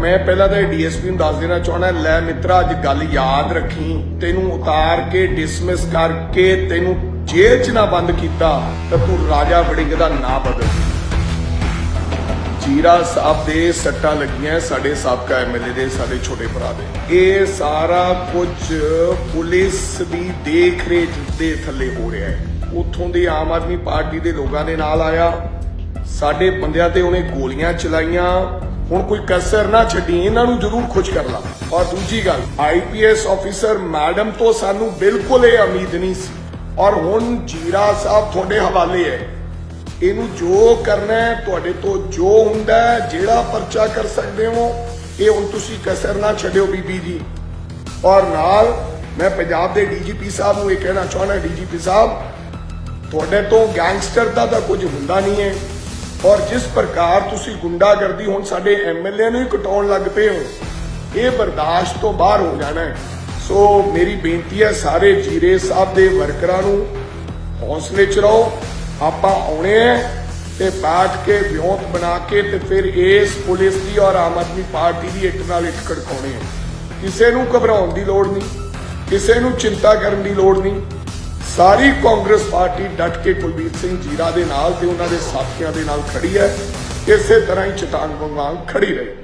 ਮੈਂ ਪਹਿਲਾਂ ਤਾਂ ਡੀਐਸਪੀ ਨੂੰ ਦੱਸ ਦੇਣਾ ਚਾਹਣਾ ਲੈ ਮਿੱਤਰਾ, ਅੱਜ ਗੱਲ ਯਾਦ ਰੱਖੀ, ਤੈਨੂੰ ਉਤਾਰ ਕੇ ਡਿਸਮਿਸ ਕਰਕੇ ਤੈਨੂੰ ਜੇਲ੍ਹ 'ਚ ਨਾ ਬੰਦ ਕੀਤਾ, ਤਾਂ ਤੂੰ ਰਾਜਾ ਵੜਿੰਗ ਦਾ ਨਾਂ ਬਦਲ ਜੀਰਾ ਸਾਹਿਬ ਦੇ ਸੱਟਾਂ ਲੱਗੀਆਂ ਸਾਡੇ ਸਾਬਕਾ ਐਮਐਲਏ ਦੇ, ਸਾਡੇ ਛੋਟੇ ਭਰਾ ਦੇ। ਇਹ ਸਾਰਾ ਕੁਝ ਪੁਲਿਸ ਦੀ ਦੇਖ ਰੇਖ ਦੇ ਥੱਲੇ ਹੋ ਰਿਹਾ ਹੈ। ਉੱਥੋਂ ਦੇ ਆਮ ਆਦਮੀ ਪਾਰਟੀ ਦੇ ਲੋਕਾਂ ਦੇ ਨਾਲ ਆਇਆ। ਸਾਡੇ ਬੰਦਿਆਂ ਤੇ ਉਹਨੇ ਗੋਲੀਆਂ ਚਲਾਈਆਂ। ਹੁਣ ਕੋਈ ਕਸਰ ਨਾ ਛੱਡੀ, ਇਹਨਾਂ ਨੂੰ ਜ਼ਰੂਰ ਖੁਸ਼ ਕਰ ਲਾ। ਔਰ ਦੂਜੀ ਗੱਲ ਆਈਪੀਐਸ ਆਫੀਸਰ ਮੈਡਮ ਤੋਂ ਸਾਨੂੰ ਬਿਲਕੁਲ ਇਹ ਉਮੀਦ ਨਹੀਂ ਸੀ। ਔਰ ਹੁਣ ਜੀਰਾ ਸਾਹਿਬ ਤੁਹਾਡੇ ਹਵਾਲੇ ਹੈ। ਇਹਨੂੰ ਜੋ ਕਰਨਾ ਹੈ, ਤੁਹਾਡੇ ਤੋਂ ਜੋ ਹੁੰਦਾ ਜਿਹੜਾ ਪਰਚਾ ਕਰ ਸਕਦੇ ਹੋ, ਇਹ ਹੁਣ ਤੁਸੀਂ ਕਸਰ ਨਾ ਛੱਡਿਓ ਬੀਬੀ ਜੀ। ਔਰ ਨਾਲ ਮੈਂ ਪੰਜਾਬ ਦੇ ਡੀਜੀਪੀ ਸਾਹਿਬ ਨੂੰ ਇਹ ਕਹਿਣਾ ਚਾਹੁੰਦਾ ਡੀਜੀਪੀ ਸਾਹਿਬ, ਤੁਹਾਡੇ ਤੋਂ ਗੈਂਗਸਟਰ ਦਾ ਤਾਂ ਕੁਝ ਹੁੰਦਾ ਨਹੀਂ ਹੈ। ਔਰ ਜਿਸ ਪ੍ਰਕਾਰ ਤੁਸੀਂ ਗੁੰਡਾਗਰਦੀ ਹੁਣ ਸਾਡੇ ਐਮਐਲਏ ਨੂੰ ਹੀ ਕਟਾਉਣ ਲੱਗ ਪਏ ਹੋ, ਇਹ ਬਰਦਾਸ਼ਤ ਤੋਂ ਬਾਹਰ ਹੋ ਜਾਣਾ ਹੈ। ਸੋ ਮੇਰੀ ਬੇਨਤੀ ਹੈ ਸਾਰੇ ਜੀਰੇ ਸਾਹਿਬ ਦੇ ਵਰਕਰਾਂ ਨੂੰ, ਹੌਸਲੇ 'ਚ ਰਹੋ, ਆਪਾਂ ਆਉਣੇ ਹੈ ਤੇ ਬੈਠ ਕੇ ਵਿਉਂਤ ਬਣਾ ਕੇ ਤੇ ਫਿਰ ਇਸ ਪੁਲਿਸ ਦੀ ਔਰ ਆਮ ਆਦਮੀ ਪਾਰਟੀ ਦੀ ਇੱਟ ਨਾਲ ਇੱਟ ਖੜਕਾਉਣੇ ਹੈ। ਕਿਸੇ ਨੂੰ ਘਬਰਾਉਣ ਦੀ ਲੋੜ ਨਹੀਂ, ਕਿਸੇ ਨੂੰ ਚਿੰਤਾ ਕਰਨ ਦੀ ਲੋੜ ਨਹੀਂ। ਸਾਰੀ ਕਾਂਗਰਸ ਪਾਰਟੀ ਡਟ ਕੇ ਕੁਲਬੀਰ ਸਿੰਘ ਜੀਰਾ ਦੇ ਨਾਲ ਤੇ ਉਹਨਾਂ ਦੇ ਸਾਥੀਆਂ ਦੇ ਨਾਲ ਖੜੀ ਹੈ। ਇਸੇ ਤਰ੍ਹਾਂ ਹੀ ਚਟਾਨ ਵਾਂਗ ਖੜੀ ਰਹੀ।